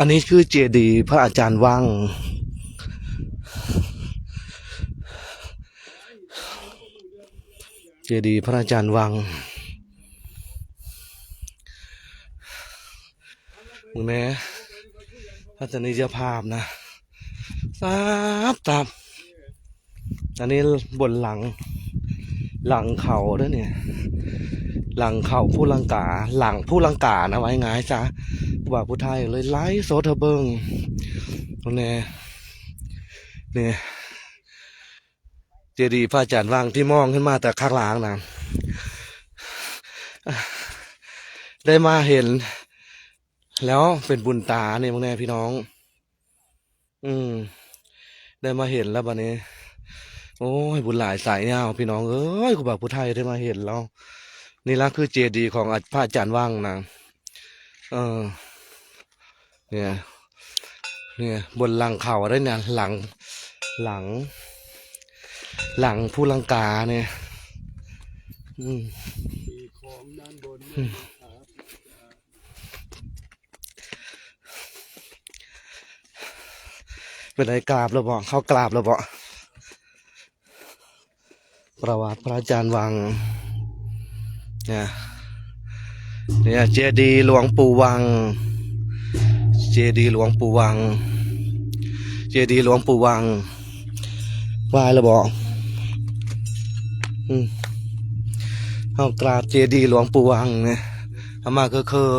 อันนี้คือเจดี พระอาจารย์วัง เจดี พระอาจารย์วังมึงแม่ทัศนียภาพนะทราบตามอันนี้บนหลัง หลังเขาด้วยเนี่ย หลังเขาผู้ลังกา หลังผู้ลังกานะไว้ไงจ้าะว่าผู้ไทยเลยไล่โซเทอเบิงตรงนี้เนี่ยเจดีย์พระอาจารย์วังที่มองขึ้นมาแต่ข้างหล่างนะได้มาเห็น แล้วเป็นบุญตาเนี่ยมึงแน่พี่น้อง อืม ได้มาเห็นแล้วบัดนี้ โอ้ย บุญหลายสายเนี่ยพี่น้องเอ้ยกูบอกผู้ไทยได้มาเห็นแล้ว นี่ละคือเจดีย์ของพระอาจารย์ว่างนะเออ เนี่ยเนี่ยบนหลังเขาได้เนี่ยหลังหลัง หลังผู้ลังกาเนี่ยอืมเป็นไรกราบแล้วบอกเขากราบแล้วบอกประวัติพระอาจารย์วังเนี่ยเนี่ยเจดีหลวงปู่วัง ดีย์หลวงปู่วัง เจดีย์หลวงปู่วังวายแล้วบอกอืมเอากราบเจดีย์หลวงปู่วังเนี่ยเอามาก็คือ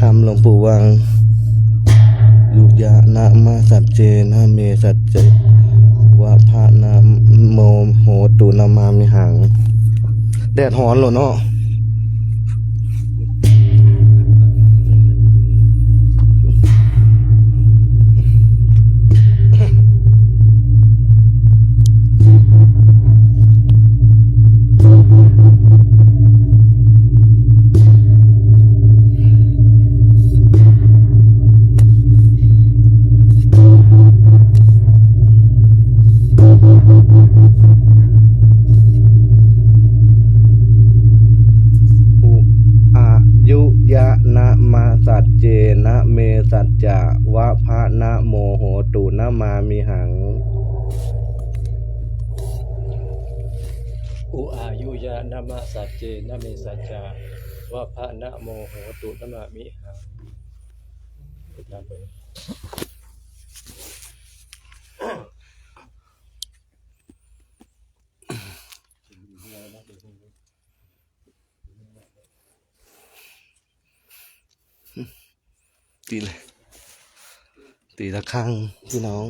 ทำหลวงปู่วังยุยะนะมาสัจเจนะเมสัจเจวะพะนะโมโหตุนามามิหัง แดดหอนเหรอเนาะ สัจจะวะพระนะโมโหตุนะมามิหัง อุอายุยานามาสัจเจนะเมสัจจาวะพระนะโมโหตุนะมามิหังไปตามไป ตีเลยตีละครั้งพี่น้อง